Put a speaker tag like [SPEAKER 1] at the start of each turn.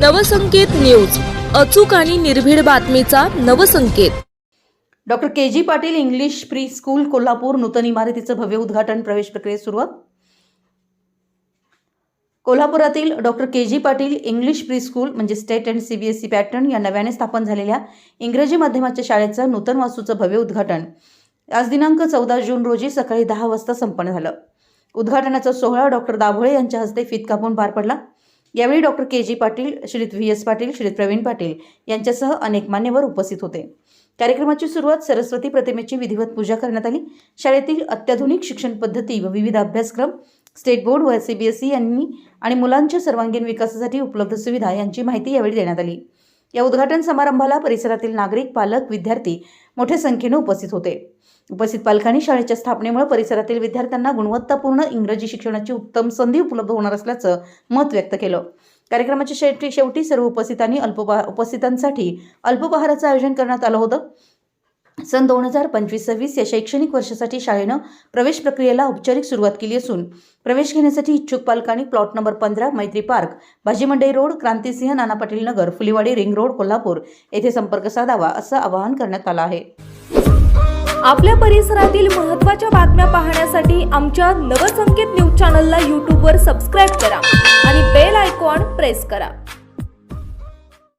[SPEAKER 1] Navsanket news अचूक आणि निर्भीड बातमीचा Navsanket.
[SPEAKER 2] Doctor K G Patil English pre school Kolhapur नूतन इमारतीचं भव्य उद्घाटन प्रवेश प्रक्रियेत सुरुवात. कोल्हापुरातील doctor K G Patil English pre school म्हणजे state and C B S E pattern या नव्याने स्थापन झालेल्या इंग्रजी माध्यमाच्या शाळेचं नूतन वास्तूचं भव्य उद्घाटन आज दिनांक चौदा जून रोजी सकाळी दहा वाजता संपन्न झालं. उद्घाटनाचा सोहळा डॉक्टर दाभोळे यांच्या हस्ते फीत कापून पार पडला. यावेळी डॉक्टर के. जी. पाटील श्रीत व्ही. एस. पाटील श्रीत प्रवीण पाटील यांच्यासह अनेक मान्यवर उपस्थित होते. कार्यक्रमाची सुरुवात सरस्वती प्रतिमेची विधिवत पूजा करण्यात आली. शाळेतील अत्याधुनिक शिक्षण पद्धती व विविध अभ्यासक्रम स्टेट बोर्ड व सी. बी. एस. यांनी आणि मुलांच्या सर्वांगीण विकासासाठी उपलब्ध सुविधा यांची माहिती यावेळी देण्यात आली. या उद्घाटन समारंभाला परिसरातील नागरिक पालक विद्यार्थी मोठ्या संख्येने उपस्थित होते. उपस्थित पालकांनी शाळेच्या स्थापनेमुळे परिसरातील विद्यार्थ्यांना गुणवत्तापूर्ण इंग्रजी शिक्षणाची उत्तम संधी उपलब्ध होणार असल्याचं मत व्यक्त केलं. कार्यक्रमाच्या शेवटी शेवटी सर्व उपस्थितांनी अल्प उपस्थितांसाठी अल्पपहाराचं आयोजन करण्यात आलं होतं. सन दोन हजार पंचवीस सव्वीस या शैक्षणिक वर्षासाठी शाळेनं प्रवेश प्रक्रियेला औपचारिक सुरुवात केली असून प्रवेश घेण्यासाठी इच्छुक पालकांनी प्लॉट नंबर पंधरा Maitri park भाजीमंडई road Krantisinh Nana Patil Nagar Phulewadi ring road Kolhapur येथे संपर्क साधावा असं आवाहन करण्यात आलं आहे.
[SPEAKER 3] आपल्या परिसरातील महत्त्वाच्या बातम्या पाहण्यासाठी आमच्या नवसंकेत न्यूज चॅनलला यूट्यूबवर सबस्क्राईब करा आणि बेल आयकॉन प्रेस करा.